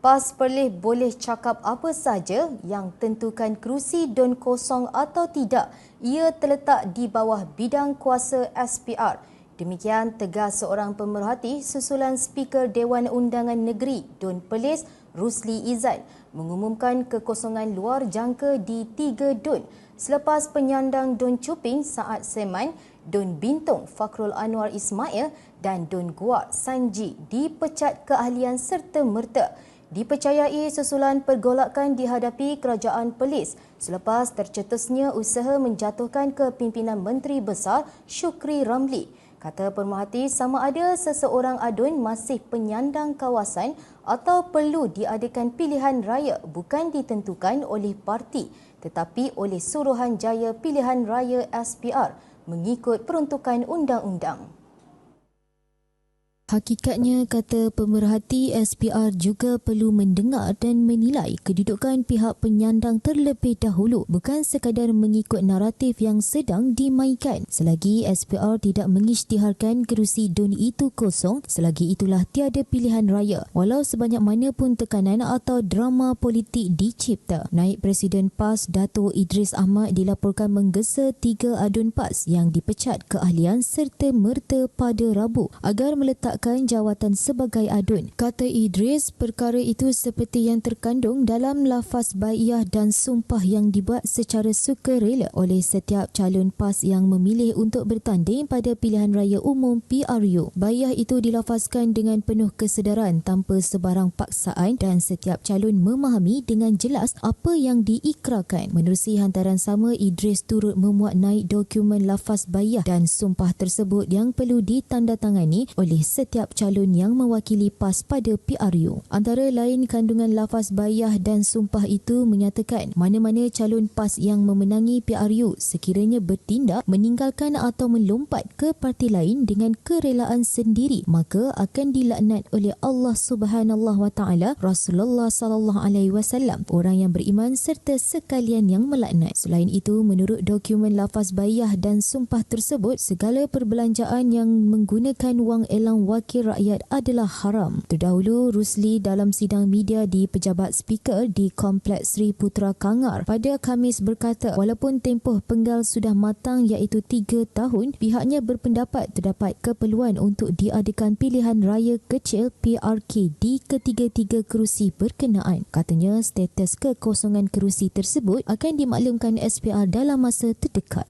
PAS Perlis boleh cakap apa saja yang tentukan kerusi Dun kosong atau tidak. Ia terletak di bawah bidang kuasa SPR. Demikian tegas seorang pemerhati susulan Speaker Dewan Undangan Negeri Dun Perlis Rusli Izan mengumumkan kekosongan luar jangka di tiga Dun selepas penyandang Dun Cuping saat Seman, Dun Bintong Fakrul Anwar Ismail dan Dun Guak Sanji dipecat keahlian serta merta dipercayai susulan pergolakan dihadapi kerajaan Perlis selepas tercetusnya usaha menjatuhkan kepimpinan Menteri Besar Syukri Ramli. Kata pemerhati sama ada seseorang adun masih penyandang kawasan atau perlu diadakan pilihan raya bukan ditentukan oleh parti tetapi oleh Suruhanjaya Pilihan Raya SPR mengikut peruntukan undang-undang. Hakikatnya, kata pemerhati SPR juga perlu mendengar dan menilai kedudukan pihak penyandang terlebih dahulu bukan sekadar mengikut naratif yang sedang dimainkan. Selagi SPR tidak mengisytiharkan kerusi DUN itu kosong, selagi itulah tiada pilihan raya. Walau sebanyak mana pun tekanan atau drama politik dicipta. Naib Presiden PAS Dato' Idris Ahmad dilaporkan menggesa tiga adun PAS yang dipecat keahlian serta merta pada Rabu agar meletak meletakkan jawatan sebagai adun. Kata Idris, perkara itu seperti yang terkandung dalam lafaz baiyah dan sumpah yang dibuat secara sukarela oleh setiap calon PAS yang memilih untuk bertanding pada pilihan raya umum PRU. Baiyah itu dilafazkan dengan penuh kesedaran tanpa sebarang paksaan dan setiap calon memahami dengan jelas apa yang diikrarkan. Menerusi hantaran sama, Idris turut memuat naik dokumen lafaz baiyah dan sumpah tersebut yang perlu ditandatangani oleh setiap setiap calon yang mewakili PAS pada PRU. Antara lain kandungan lafaz bayah dan sumpah itu menyatakan mana-mana calon PAS yang memenangi PRU sekiranya bertindak meninggalkan atau melompat ke parti lain dengan kerelaan sendiri maka akan dilaknat oleh Allah Subhanahu wa taala Rasulullah sallallahu alaihi wasallam orang yang beriman serta sekalian yang melaknat. Selain itu menurut dokumen lafaz bayah dan sumpah tersebut segala perbelanjaan yang menggunakan wang elang wakil rakyat adalah haram. Terdahulu, Rusli dalam sidang media di Pejabat Speaker di Kompleks Sri Putra Kangar pada Kamis berkata walaupun tempoh penggal sudah matang iaitu tiga tahun, pihaknya berpendapat terdapat keperluan untuk diadakan pilihan raya kecil PRK di ketiga-tiga kerusi berkenaan. Katanya status kekosongan kerusi tersebut akan dimaklumkan SPR dalam masa terdekat.